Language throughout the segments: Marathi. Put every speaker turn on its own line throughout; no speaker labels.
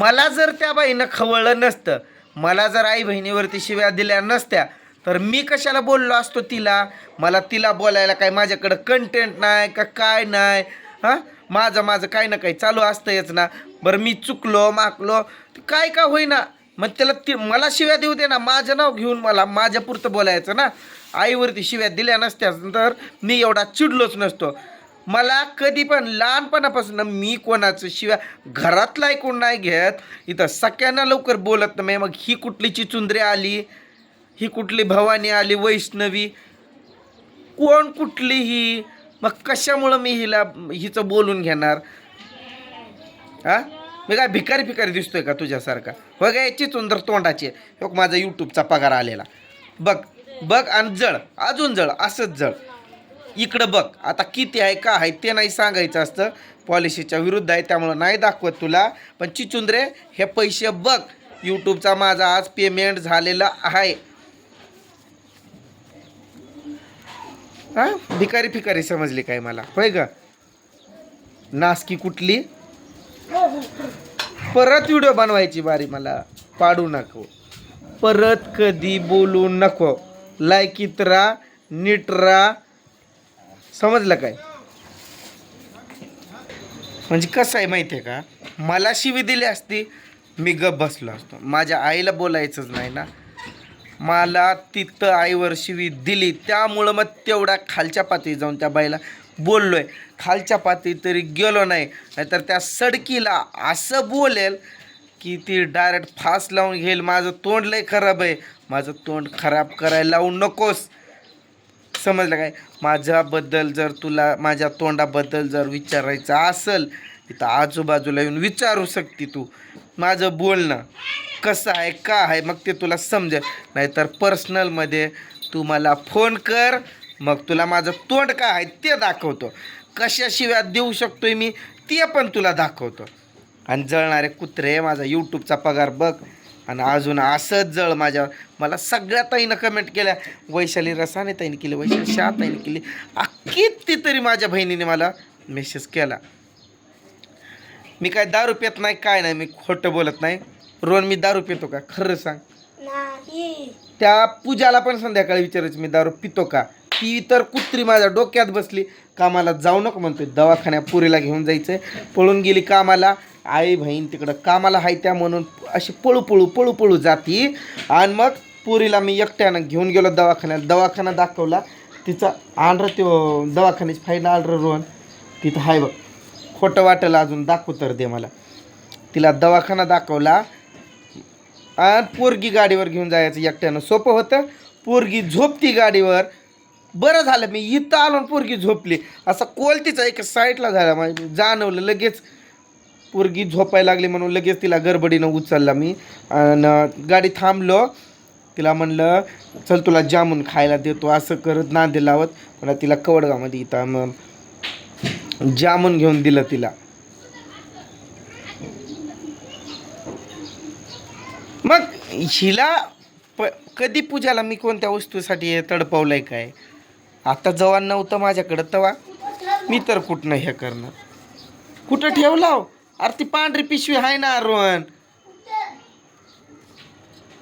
मला जर त्या बाईनं खवळलं नसतं मला जर आई बहिणीवरती शिव्या दिल्या नसत्या तर मी कशाला बोललो असतो तिला? मला तिला बोलायला काय माझ्याकडं कंटेंट नाही का काय नाही? हां? माझं माझं काही ना काही चालू असतंयच ना. बरं मी चुकलो माकलो काय का होईना. मग त्याला ती मला शिव्या देऊ दे ना. माझं नाव घेऊन मला माझ्यापुरतं बोलायचं ना. आईवरती शिव्या दिल्या नसत्या तर मी एवढा चिडलोच नसतो. मला कधी पण लहानपणापासून मी कोणाचं शिवाय घरातलाही कोण नाही घेत. इथं सगळ्यांना लवकर बोलत नाही. मग ही कुठली चिचुंद्री आली? ही कुठली भवानी आली? वैष्णवी? कोण कुठली ही मग कशामुळं मी हिला हिचं बोलून घेणार? हा मी काय भिकारी भिकारी दिसतोय का तुझ्यासारखा? हो बघ याची चुंदर तोंडाची हो माझा यूट्यूबचा पगार आलेला. बघ बघ आणि जळ. अजून जळ असंच जळ. इकडं बघ आता किती आहे का आहे ते नाही सांगायचं असतं. पॉलिसीच्या विरुद्ध आहे त्यामुळं नाही दाखवत तुला. पण चिचुंद्रे हे पैसे बघ यूट्यूबचा माझा आज पेमेंट झालेला आहे. हा? भिकारी फिकारी समजली काय मला? होय ग? नासकी कुठली? परत व्हिडिओ बनवायची बारी मला. पाडू नको. परत कधी बोलू नको. लायकीत राहा नीट राहा. समजलं काय? म्हणजे कसं आहे माहिती आहे का? मला शिवी दिली असती मी गप बसलो असतो. माझ्या आईला बोलायचंच नाही ना. मला तिथं आईवर शिवी दिली त्यामुळं मग तेवढा खालच्या पातळी जाऊन त्या बाईला बोललोय. खालच्या पातळी तरी गेलो नाही नाहीतर त्या सडकीला असं बोलेल की ती डायरेक्ट फास लावून घेईल. माझं तोंड लय खराब आहे. माझं तोंड खराब करायला लावू नकोस. समजलं काय? माझ्याबद्दल जर तुला माझ्या तोंडाबद्दल जर विचारायचं असेल तिथं आजूबाजूला येऊन विचारू शकते तू. माझं बोलणं कसं आहे का आहे मग ते तुला समजेल. नाहीतर पर्सनलमध्ये तू मला फोन कर मग तुला माझं तोंड काय आहे ते दाखवतो. कशाशिवाय देऊ शकतोय मी ते पण तुला दाखवतो. आणि जळणारे कुत्रे माझा यूट्यूबचा पगार बघ. आणि अजून असंच जळ माझ्यावर. मला सगळ्या ताईनं कमेंट केल्या. वैशाली रसाने ताईने केली वैशाली शाह ताईने केली. किती तरी माझ्या बहिणीने मला मेसेज केला. मी काय दारू पित नाही काय नाही मी खोटं बोलत नाही. रोहन मी दारू पितो का? खरं सांग. त्या पूजाला पण संध्याकाळी विचारायचं मी दारू पितो का? ती तर कुत्री माझ्या डोक्यात बसली. कामाला जाऊ नको म्हणतोय. दवाखान्या पुरीला घेऊन जायचंय. पळून गेली कामाला. आई बहीण तिकडं कामाला हाय त्या म्हणून अशी पळू पळू पळू पळू जाती. आणि मग पुरीला मी एकट्यानं घेऊन गेलो दवाखान्यात. दवाखाना दाखवला. तिचा आंड्र तो दवाखान्याची फाईल आंड्र रोहन तिथं हाय बघ. खोटं वाटेल अजून दाखव तर दे मला. तिला दवाखाना दाखवला. आणि पोरगी गाडीवर घेऊन जायचं एकट्यानं. सोपं होतं. पोरगी झोपती गाडीवर. बरं झालं मी इथं आलो पोरगी झोपली. असा कोलतीचा एक साईडला झाला. माझ्या जाणवलं लगेच. पोरगी झोपायला लागली म्हणून लगेच तिला गडबडीनं उचलला मी. आणि गाडी थांबलो. तिला म्हणलं चल तुला जामून खायला देतो असं करत नांदे लावत. मला तिला कवडगामध्ये इथं मग जामून घेऊन दिलं तिला. मग हिला प कधी पूजाला मी कोणत्या वस्तूसाठी हे तडपवलंय काय? आता जवान नव्हतं माझ्याकडं तवा मी तर कुठनं हे करणार? कुठं ठेवला? हो? अरे ती पांढरी पिशवी आहे ना रोहन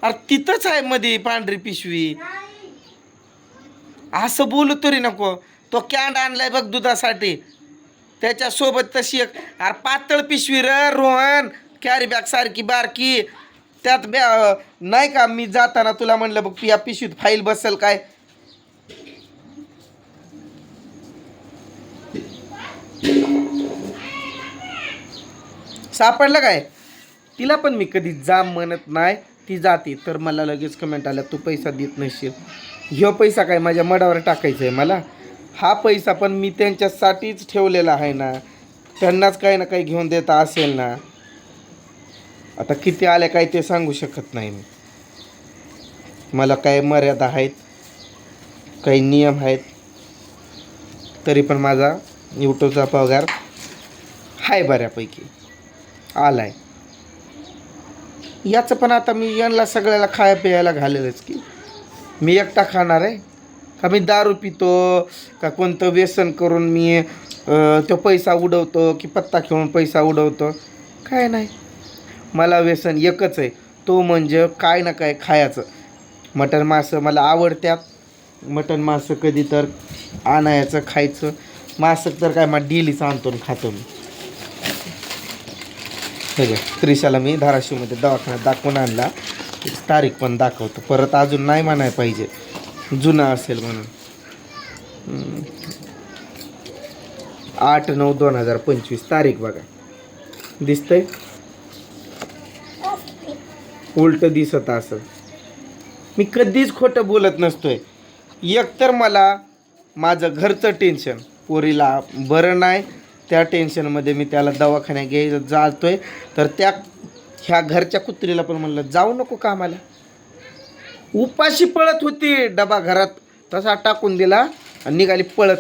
अरे तिथंच आहे मध्ये पांढरी पिशवी. असं बोलू तरी नको. तो कॅन्ड आणलाय बघ दुधासाठी. त्याच्यासोबत तशी एक अरे पातळ पिशवी र रोहन कॅरी बॅग सारखी बारकी. त्यात बॅ नाही का मी जाताना तुला म्हणलं बघ या पिशवीत फाईल बसेल काय? सापडलं काय? तिला पण मी कधी जाम म्हणत नाही. ती जाते. तर मला लगेच कमेंट आल्या तू पैसा देत नसशील ह्यो पैसा काय माझ्या मडावर टाकायचा आहे मला? हा पैसा पण मी त्यांच्यासाठीच ठेवलेला आहे ना. त्यांनाच काही ना काही घेऊन देता असेल ना. आता किती आल्या काय ते सांगू शकत नाही मी. मला काय मर्यादा आहेत काही नियम आहेत तरी पण माझा यूट्यूबचा पगार आहे बऱ्यापैकी. आलाय. याचं पण आता मी यांना सगळ्याला खाया प्यायला घालेलच की. मी एकटा खाणार आहे. का मी दारू पितो का कोणतं व्यसन करून मी तो पैसा उडवतो की पत्ता खेळून पैसा उडवतो? काय नाही. मला व्यसन एकच आहे. तो म्हणजे काय ना काय खायचं. मटण मासं मला आवडत्यात. मटण मासं कधी तर आणायचं खायचं. मासं तर काय मग डेलीच आणतो खातो मी. हे घ्या. त्रिशाला मी धाराशिवमध्ये दवाखान्यात दाखवून आणला. तारीख पण दाखवतो. परत अजून नाही म्हणाय पाहिजे. जुना असेल म्हणून. आठ नऊ दोन हजार पंचवीस तारीख बघा. दिसतंय? उलट दिसत असं मी कधीच खोटं बोलत नसतोय. एकतर मला माझं घरचं टेन्शन. पोरीला बरं नाही त्या टेन्शनमध्ये मी त्याला दवाखान्यात घ्यायला जातोय. तर त्या ह्या घरच्या कुत्रीला पण म्हणलं जाऊ नको कामाला. उपाशी पळत होती डबा घरात. तसा टाकून दिला आणि निघाली पळत.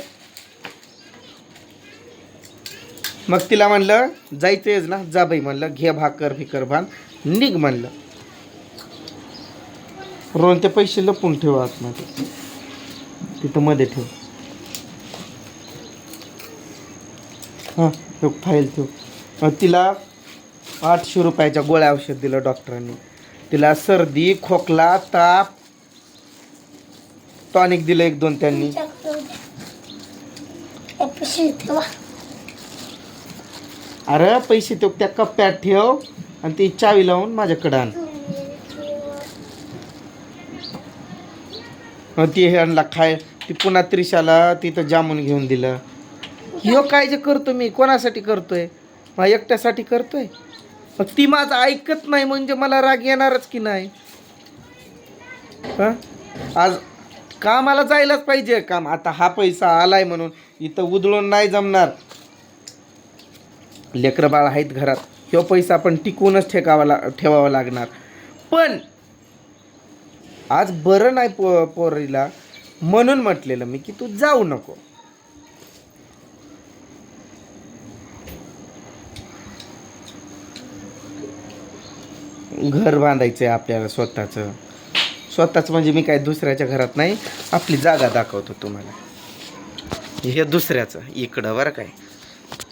मग तिला म्हणलं जायचंयच ना जा बाई म्हणलं घे भाकर फिकर भान. निघ म्हणलं. रोहन ते पैसे लपून ठेव आतमध्ये. तिथं मध्ये ठेव. हां ठेव फाईल मग तिला आठशे रुपयाच्या गोळ्या औषध दिलं डॉक्टरांनी. तिला सर्दी खोकला ताप टॉनिक दिलं एक दोन त्यांनी. अरे पैसे तो त्या कप्प्यात ठेव आणि ती चावी लावून माझ्याकडं आण. ती ह्यांना खाय ती पुन्हा त्रिशाला तिथं जामून घेऊन दिलं. ह्यो काय जे करतो मी? कोणासाठी करतोय? मला एकट्यासाठी करतोय? मग ती माझं ऐकत नाही म्हणजे मला राग येणारच की नाही? हां? आज कामाला जायलाच पाहिजे काम. आता हा पैसा आलाय म्हणून इथं उधळून नाही जमणार. लेकरं बाळ आहेत घरात. ह्यो पैसा पण टिकूनच ठेकावा ला ठेवावा लागणार. पण आज बरं नाही पो पोरीला म्हणून म्हटलेलं मी की तू जाऊ नको. घर बांधायचं आहे आपल्याला स्वतःचं. स्वतःच म्हणजे मी काय दुसऱ्याच्या घरात नाही आपली जागा दाखवतो तुम्हाला. हे दुसऱ्याचं इकडं बरं काय.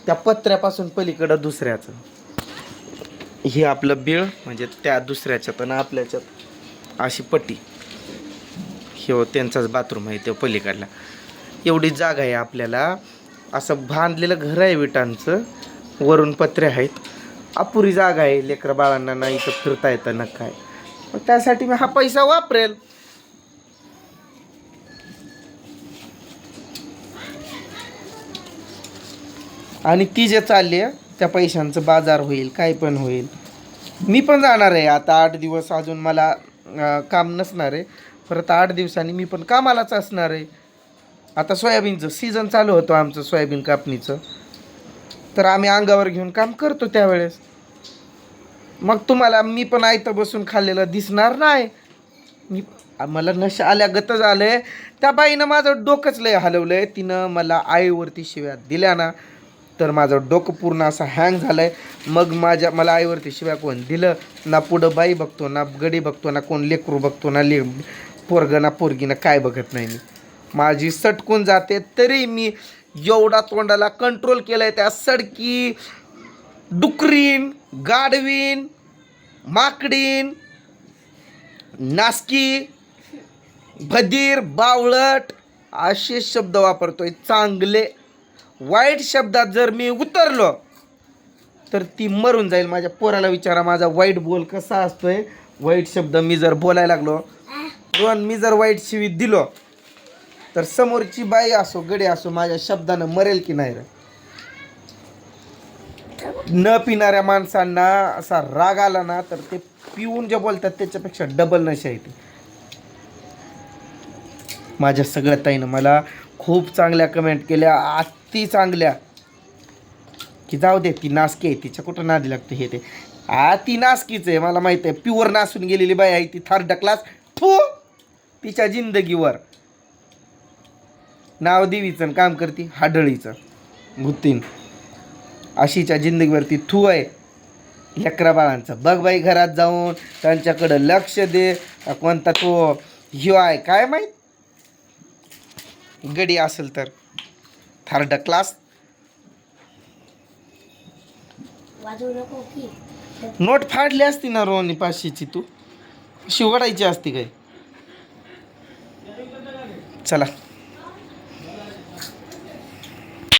त्या पत्र्यापासून पलीकडं दुसऱ्याचं. हे आपलं बीळ म्हणजे त्या दुसऱ्याच्यात आणि आपल्याच्यात अशी पट्टी. हे हो, त्यांचाच बाथरूम आहे ते पलीकडला. एवढी जागा आहे आपल्याला. असं बांधलेलं घर आहे विटांचं. वरून पत्रे आहेत. अपुरी जागा आहे लेकरं बाळांना नाही इथं फिरता येतं ना काय. मग त्यासाठी मी हा पैसा वापरेल. आणि ती जे चालली आहे त्या पैशांचं बाजार होईल काय पण होईल. मी पण जाणार आहे. आता आठ दिवस अजून मला काम नसणार आहे. परत आठ दिवसांनी मी पण कामालाच असणार आहे. आता सोयाबीनचं सीझन चालू होतं आमचं सोयाबीन कापणीचं. तर आम्ही अंगावर घेऊन काम करतो त्यावेळेस. मग तुम्हाला मी पण आयतं बसून खाल्लेलं दिसणार नाही. मी मला नशा आल्यागतच आलं आहे त्या बाईनं माझं डोकंच लय हलवलंय. तिनं मला आईवरती शिव्या दिल्या ना तर माझं डोकं पूर्ण असं हँग झालंय. मग माझ्या मला आईवरती शिव्या कोण दिलं? ना पुढं बाई बघतो ना गडी बघतो ना कोण लेकरू बघतो ना ले पोरगं ना पोरगीनं काय बघत नाही मी. माझी सटकून जाते तरी मी एवढा तोंडाला कंट्रोल केलंय त्या सडकी डुकरीन गाडवीन माकडीन नासकी भदीर बावळट असे शब्द वापरतोय. चांगले वाईट शब्दात जर मी उतरलो तर ती मरून जाईल माझ्या पोराला विचारा माझा वाईट बोल कसा असतोय. वाईट शब्द मी जर बोलायला लागलो दोन मी जर वाईट शिवी दिलो तर समोरची बाई असो गडी असो माझ्या शब्दानं मरेल की नाही रे? न पिणाऱ्या माणसांना असा राग आला ना तर ते पिऊन जे बोलतात त्याच्यापेक्षा डबल नशा येते. माझ्या सगळ्या ताईनं मला खूप चांगल्या कमेंट केल्या अति चांगल्या. की जाऊ दे ती नासकी आहे तिच्या कुठं नादी लागते हे ते. आ ती नासकीच आहे मला माहीत आहे. प्युअर नासून गेलेली बाई आहे ती थार डकलास थू! तिच्या जिंदगीवर. नाव देवीचं काम करते हाडळीचं. गुत्तीन. अशीच्या जिंदगीवरती थू आहे. लेकरा बाळांचं. बघ बाई घरात जाऊन त्यांच्याकडं लक्ष दे. कोणता तो ह्यो आहे? काय माहीत? गडी असेल तर. Third class. नोट फाडली असती ना रोहनी पाचशेची तू? शिवगाडायची असती काय? चला.